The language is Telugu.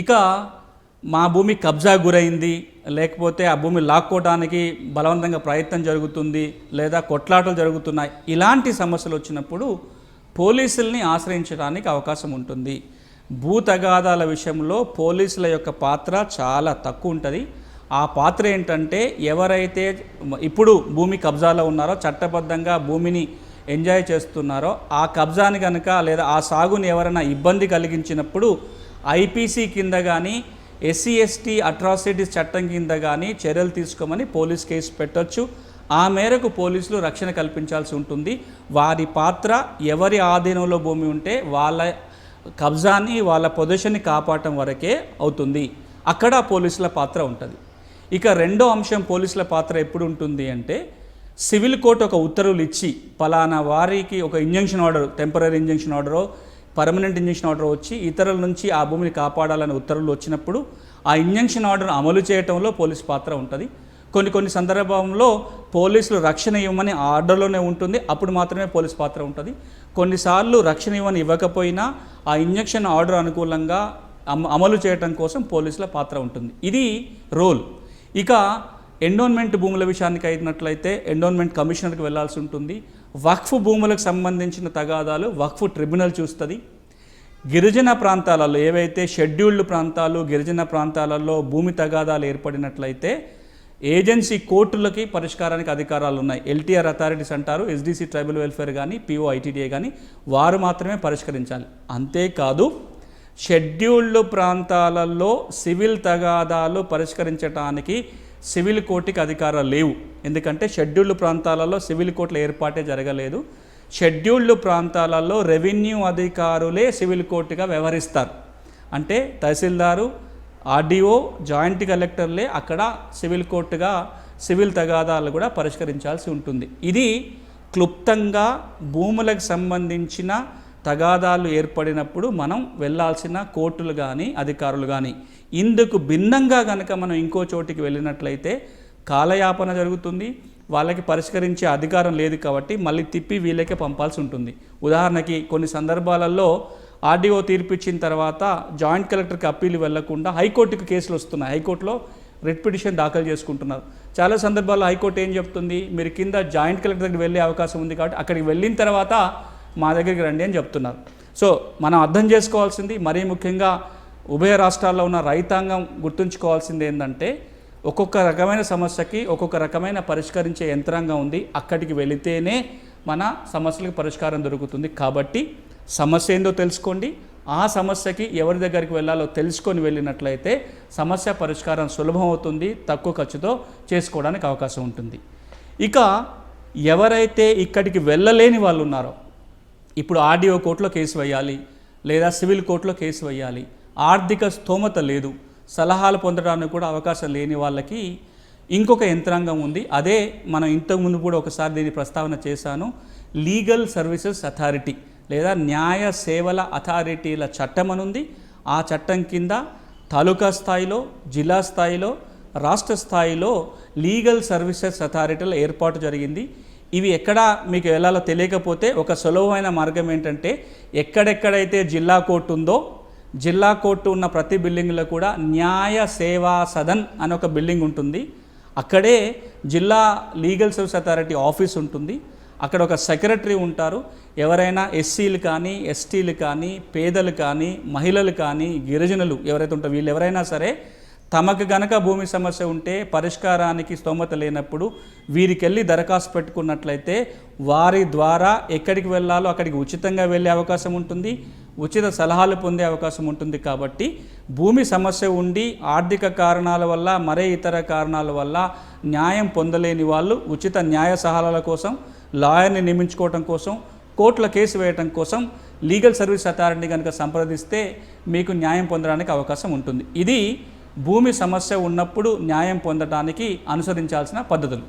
ఇక మా భూమి కబ్జా గురైంది లేకపోతే ఆ భూమి లాక్కోవడానికి బలవంతంగా ప్రయత్నం జరుగుతుంది లేదా కొట్లాటలు జరుగుతున్నాయి. ఇలాంటి సమస్యలు వచ్చినప్పుడు పోలీసుల్ని ఆశ్రయించడానికి అవకాశం ఉంటుంది. భూ తగాదాల విషయంలో పోలీసుల యొక్క పాత్ర చాలా తక్కువ ఉంటుంది. ఆ పాత్ర ఏంటంటే ఎవరైతే ఇప్పుడు భూమి కబ్జాలో ఉన్నారో చట్టబద్ధంగా భూమిని ఎంజాయ్ చేస్తున్నారో ఆ కబ్జాని కనుక లేదా ఆ సాగుని ఎవరైనా ఇబ్బంది కలిగించినప్పుడు ఐపీసీ కింద కానీ ఎస్సీ ఎస్టీ అట్రాసిటీస్ చట్టం కింద కానీ చర్యలు తీసుకోమని పోలీస్ కేసు పెట్టొచ్చు. ఆ మేరకు పోలీసులు రక్షణ కల్పించాల్సి ఉంటుంది. వారి పాత్ర ఎవరి ఆధీనంలో భూమి ఉంటే వాళ్ళ కబ్జాని వాళ్ళ పొజిషన్ని కాపాడటం వరకే అవుతుంది. అక్కడ పోలీసుల పాత్ర ఉంటుంది. ఇక రెండో అంశం పోలీసుల పాత్ర ఎప్పుడు ఉంటుంది అంటే సివిల్ కోర్టు ఒక ఉత్తర్వులు ఇచ్చి పలానా వారికి ఒక ఇంజంక్షన్ ఆర్డర్ టెంపరీ ఇంజంక్షన్ ఆర్డరో పర్మనెంట్ ఇంజంక్షన్ ఆర్డర్ వచ్చి ఇతరుల నుంచి ఆ భూమిని కాపాడాలనే ఉత్తర్వులు వచ్చినప్పుడు ఆ ఇంజంక్షన్ ఆర్డర్ అమలు చేయటంలో పోలీస్ పాత్ర ఉంటుంది. కొన్ని కొన్ని సందర్భంలో పోలీసులు రక్షణ ఇవ్వమని ఆర్డర్లోనే ఉంటుంది. అప్పుడు మాత్రమే పోలీస్ పాత్ర ఉంటుంది. కొన్నిసార్లు రక్షణ ఇవ్వని ఇవ్వకపోయినా ఆ ఇంజక్షన్ ఆర్డర్ అనుకూలంగా అమ- అమలు చేయటం కోసం పోలీసుల పాత్ర ఉంటుంది. ఇది రోల్. ఇక ఎండోన్మెంట్ భూముల విషయానికి అయినట్లయితే ఎండోన్మెంట్ కమిషనర్కి వెళ్ళాల్సి ఉంటుంది. వక్ఫ్ భూములకు సంబంధించిన తగాదాలు వక్ఫ్ ట్రిబ్యునల్ చూస్తుంది. గిరిజన ప్రాంతాలలో ఏవైతే షెడ్యూల్డ్ ప్రాంతాలు గిరిజన ప్రాంతాలలో భూమి తగాదాలు ఏర్పడినట్లయితే ఏజెన్సీ కోర్టులకి పరిష్కారానికి అధికారాలు ఉన్నాయి. ఎల్టీఆర్ అథారిటీస్ అంటారు ఎస్డిసి ట్రైబల్ వెల్ఫేర్ కానీ పిఓ ఐటీడీఏ కానీ వారు మాత్రమే పరిష్కరించాలి. అంతేకాదు షెడ్యూల్డ్ ప్రాంతాలలో సివిల్ తగాదాలు పరిష్కరించడానికి సివిల్ కోర్టుకి అధికారాలు లేవు. ఎందుకంటే షెడ్యూల్డ్ ప్రాంతాలలో సివిల్ కోర్టుల ఏర్పాటే జరగలేదు. షెడ్యూల్డ్ ప్రాంతాలలో రెవెన్యూ అధికారులే సివిల్ కోర్టుగా వ్యవహరిస్తారు. అంటే తహసీల్దారు ఆర్డీఓ జాయింట్ కలెక్టర్లే అక్కడ సివిల్ కోర్టుగా సివిల్ తగాదాలు కూడా పరిష్కరించాల్సి ఉంటుంది. ఇది క్లుప్తంగా భూములకు సంబంధించిన తగాదాలు ఏర్పడినప్పుడు మనం వెళ్ళాల్సిన కోర్టులు కానీ అధికారులు కానీ ఇందుకు భిన్నంగా కనుక మనం ఇంకో చోటికి వెళ్ళినట్లయితే కాలయాపన జరుగుతుంది. వాళ్ళకి పరిష్కరించే అధికారం లేదు కాబట్టి మళ్ళీ తిప్పి వీళ్ళకే పంపాల్సి ఉంటుంది. ఉదాహరణకి కొన్ని సందర్భాలలో ఆర్డీఓ తీర్పిచ్చిన తర్వాత జాయింట్ కలెక్టర్కి అప్పీలు వెళ్ళకుండా హైకోర్టుకి కేసులు వస్తున్నాయి. హైకోర్టులో రిట్ పిటిషన్ దాఖలు చేసుకుంటున్నారు. చాలా సందర్భాల్లో హైకోర్టు ఏం చెప్తుంది? మీరు కింద జాయింట్ కలెక్టర్ దగ్గరికి వెళ్ళే అవకాశం ఉంది కాబట్టి అక్కడికి వెళ్ళిన తర్వాత మా దగ్గరికి రండి అని చెప్తున్నారు. సో మనం అర్థం చేసుకోవాల్సింది మరీ ముఖ్యంగా ఉభయ రాష్ట్రాల్లో ఉన్న రైతాంగం గుర్తుంచుకోవాల్సింది ఏంటంటే ఒక్కొక్క రకమైన సమస్యకి ఒక్కొక్క రకమైన పరిష్కరించే యంత్రాంగం ఉంది. అక్కడికి వెళితేనే మన సమస్యలకు పరిష్కారం దొరుకుతుంది. కాబట్టి సమస్య ఏందో తెలుసుకోండి. ఆ సమస్యకి ఎవరి దగ్గరికి వెళ్ళాలో తెలుసుకొని వెళ్ళినట్లయితే సమస్య పరిష్కారం సులభం అవుతుంది తక్కువ ఖర్చుతో చేసుకోవడానికి అవకాశం ఉంటుంది. ఇక ఎవరైతే ఇక్కడికి వెళ్ళలేని వాళ్ళు ఉన్నారో ఇప్పుడు ఆర్డీఓ కోర్టులో కేసు వేయాలి లేదా సివిల్ కోర్టులో కేసు వేయాలి. ఆర్థిక స్తోమత లేదు. సలహాలు పొందడానికి కూడా అవకాశం లేని వాళ్ళకి ఇంకొక యంత్రాంగం ఉంది. అదే మనం ఇంతకుముందు కూడా ఒకసారి దీని ప్రస్తావన చేశాను. లీగల్ సర్వీసెస్ అథారిటీ లేదా న్యాయ సేవల అథారిటీల చట్టం అనుంది ఆ చట్టం కింద తాలూకా స్థాయిలో జిల్లా స్థాయిలో రాష్ట్ర స్థాయిలో లీగల్ సర్వీసెస్ అథారిటీల ఏర్పాటు జరిగింది. ఇవి ఎక్కడ మీకు వెళ్ళాలో తెలియకపోతే ఒక సులభమైన మార్గం ఏంటంటే ఎక్కడెక్కడైతే జిల్లా కోర్టు ఉందో జిల్లా కోర్టు ఉన్న ప్రతి బిల్డింగ్లో కూడా న్యాయ సేవా సదన్ అని ఒక బిల్డింగ్ ఉంటుంది. అక్కడే జిల్లా లీగల్ సర్వీస్ అథారిటీ ఆఫీస్ ఉంటుంది. అక్కడ ఒక సెక్రటరీ ఉంటారు. ఎవరైనా ఎస్సీలు కానీ ఎస్టీలు కానీ పేదలు కానీ మహిళలు కానీ గిరిజనులు ఎవరైతే ఉంటారో వీళ్ళు ఎవరైనా సరే తమకు గనక భూమి సమస్య ఉంటే పరిష్కారానికి స్తోమత లేనప్పుడు వీరికెళ్ళి దరఖాస్తు పెట్టుకున్నట్లయితే వారి ద్వారా ఎక్కడికి వెళ్ళాలో అక్కడికి ఉచితంగా వెళ్ళే అవకాశం ఉంటుంది ఉచిత సలహాలు పొందే అవకాశం ఉంటుంది కాబట్టి భూమి సమస్య ఉండి ఆర్థిక కారణాల వల్ల మరే ఇతర కారణాల వల్ల న్యాయం పొందలేని వాళ్ళు ఉచిత న్యాయ సలహాల కోసం లాయర్ని నియమించుకోవటం కోసం కోర్టుల కేసు వేయటం కోసం లీగల్ సర్వీస్ అథారిటీని కనుక సంప్రదిస్తే మీకు న్యాయం పొందడానికి అవకాశం ఉంటుంది. ఇది భూమి సమస్య ఉన్నప్పుడు న్యాయం పొందడానికి అనుసరించాల్సిన పద్ధతులు.